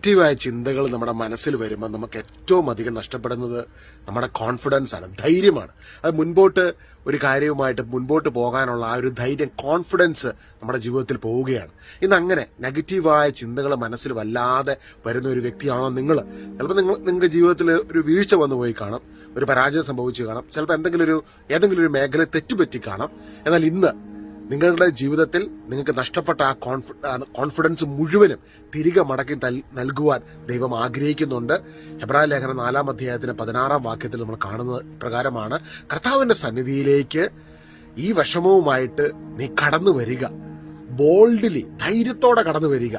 നെഗറ്റീവായ ചിന്തകൾ നമ്മുടെ മനസ്സിൽ വരുമ്പോൾ നമുക്ക് ഏറ്റവും അധികം നഷ്ടപ്പെടുന്നത് നമ്മുടെ കോൺഫിഡൻസ് ആണ് ധൈര്യമാണ്. അത് മുൻപോട്ട് ഒരു കാര്യവുമായിട്ട് മുൻപോട്ട് പോകാനുള്ള ആ ഒരു ധൈര്യം കോൺഫിഡൻസ് നമ്മുടെ ജീവിതത്തിൽ പോവുകയാണ്. ഇന്ന് അങ്ങനെ നെഗറ്റീവായ ചിന്തകൾ മനസ്സിൽ വല്ലാതെ വരുന്ന ഒരു വ്യക്തിയാണോ നിങ്ങൾ? ചിലപ്പോൾ നിങ്ങൾ നിങ്ങളുടെ ജീവിതത്തിൽ ഒരു വീഴ്ച വന്നു പോയി കാണാം ഒരു പരാജയം സംഭവിച്ചു കാണാം ചിലപ്പോൾ എന്തെങ്കിലും ഒരു ഏതെങ്കിലും ഒരു മേഖല തെറ്റുപറ്റി കാണാം. എന്നാൽ ഇന്ന് നിങ്ങളുടെ ജീവിതത്തിൽ നിങ്ങൾക്ക് നഷ്ടപ്പെട്ട ആ കോൺഫിഡൻസ് മുഴുവനും തിരികെ മടക്കി നൽകുവാൻ ദൈവം ആഗ്രഹിക്കുന്നുണ്ട്. ഹെബ്രാ ലേഖന നാലാം അധ്യായത്തിന് പതിനാറാം വാക്യത്തിൽ നമ്മൾ കാണുന്നത് പ്രകാരമാണ് കർത്താവിന്റെ സന്നിധിയിലേക്ക് ഈ വിഷമവുമായിട്ട് നീ കടന്നു വരിക ബോൾഡ്ലി ധൈര്യത്തോടെ കടന്നു വരിക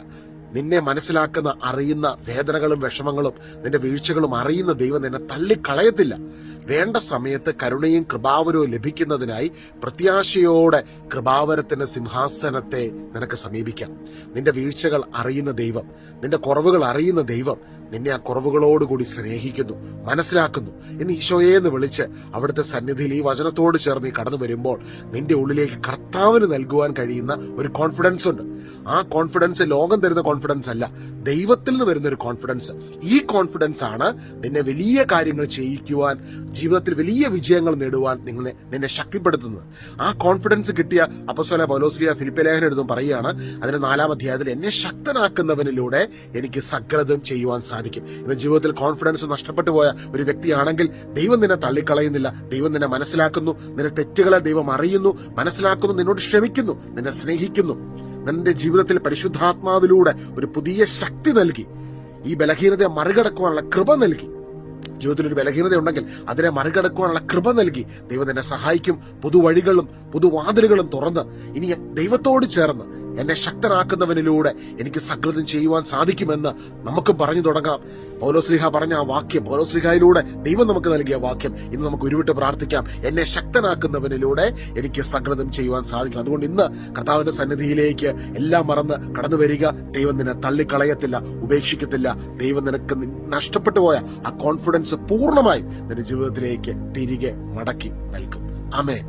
നിന്നെ മനസ്സിലാക്കുന്ന അറിയുന്ന വേദനകളും വിഷമങ്ങളും നിന്റെ വീഴ്ചകളും അറിയുന്ന ദൈവം നിന്നെ തള്ളിക്കളയത്തില്ല. വേണ്ട സമയത്ത് കരുണയും കൃപാവരവും ലഭിക്കുന്നതിനായി പ്രത്യാശയോടെ കൃപാവരത്തിന്റെ സിംഹാസനത്തെ നിനക്ക് സമീപിക്കാം. നിന്റെ വീഴ്ചകൾ അറിയുന്ന ദൈവം നിന്റെ കുറവുകൾ അറിയുന്ന ദൈവം നിന്നെ ആ കുറവുകളോടുകൂടി സ്നേഹിക്കുന്നു മനസ്സിലാക്കുന്നു എന്ന് ഈശോയെ എന്ന് വിളിച്ച് അവിടുത്തെ സന്നിധിയിൽ ഈ വചനത്തോട് ചേർന്ന് നീ കടന്നു വരുമ്പോൾ നിന്റെ ഉള്ളിലേക്ക് കർത്താവിന് നൽകുവാൻ കഴിയുന്ന ഒരു കോൺഫിഡൻസ് ഉണ്ട്. ആ കോൺഫിഡൻസ് ലോകം തരുന്ന കോൺഫിഡൻസ് അല്ല ദൈവത്തിൽ നിന്ന് വരുന്ന ഒരു കോൺഫിഡൻസ് ഈ കോൺഫിഡൻസ് ആണ് നിന്നെ വലിയ കാര്യങ്ങൾ ചെയ്യിക്കുവാൻ ജീവിതത്തിൽ വലിയ വിജയങ്ങൾ നേടുവാൻ നിങ്ങളെ നിന്നെ ശക്തിപ്പെടുത്തുന്നത്. ആ കോൺഫിഡൻസ് കിട്ടിയ അപ്പസ്വല പൗലോസ്ലിയ ഫിലിപ്പ എഴുതും പറയുകയാണ് അതിന്റെ നാലാം അധ്യായത്തിൽ എന്നെ ശക്തനാക്കുന്നവനിലൂടെ എനിക്ക് സകലതും ചെയ്യുവാൻ സാധിക്കും. ഇന്ന് ജീവിതത്തിൽ കോൺഫിഡൻസ് നഷ്ടപ്പെട്ടു പോയ ഒരു വ്യക്തിയാണെങ്കിൽ ദൈവം നിന്നെ തള്ളിക്കളയുന്നില്ല. ദൈവം നിന്നെ മനസ്സിലാക്കുന്നു. നിന്റെ തെറ്റുകളെ ദൈവം അറിയുന്നു. മനസ്സിലാക്കുന്നു. നിന്നോട് ക്ഷമിക്കുന്നു. നിന്നെ സ്നേഹിക്കുന്നു. നിന്റെ ജീവിതത്തിൽ പരിശുദ്ധാത്മാവിലൂടെ ഒരു പുതിയ ശക്തി നൽകി. ഈ ബലഹീനതയെ മറികടക്കുവാനുള്ള കൃപ നൽകി. ജീവിതത്തിൽ ഒരു ബലഹീനത ഉണ്ടെങ്കിൽ അതിനെ മറികടക്കുവാനുള്ള കൃപ നൽകി. ദൈവം നിന്നെ സഹായിക്കും. പുതുവഴികളും പുതുവാതിലുകളും തുറന്ന് ഇനി ദൈവത്തോട് ചേർന്ന് എന്നെ ശക്തനാക്കുന്നവനിലൂടെ എനിക്ക് സകൃതം ചെയ്യുവാൻ സാധിക്കുമെന്ന് നമുക്ക് പറഞ്ഞു തുടങ്ങാം. പൗലോസ്ലിഹ പറഞ്ഞ ആ വാക്യം പൗലോസ്ലിഹയിലൂടെ ദൈവം നമുക്ക് നൽകിയ വാക്യം ഇന്ന് നമുക്ക് ഉരുവിട്ട് പ്രാർത്ഥിക്കാം. എന്നെ ശക്തനാക്കുന്നവനിലൂടെ എനിക്ക് സകൃതം ചെയ്യുവാൻ സാധിക്കും. അതുകൊണ്ട് ഇന്ന് കർത്താവിന്റെ സന്നിധിയിലേക്ക് എല്ലാം മറന്ന് കടന്നു വരിക ദൈവം നിന്നെ തള്ളിക്കളയത്തില്ല ഉപേക്ഷിക്കത്തില്ല. ദൈവം നിനക്ക് നഷ്ടപ്പെട്ടു പോയ ആ കോൺഫിഡൻസ് പൂർണമായും നിന്റെ ജീവിതത്തിലേക്ക് തിരികെ മടക്കി നൽകും. അമേൻ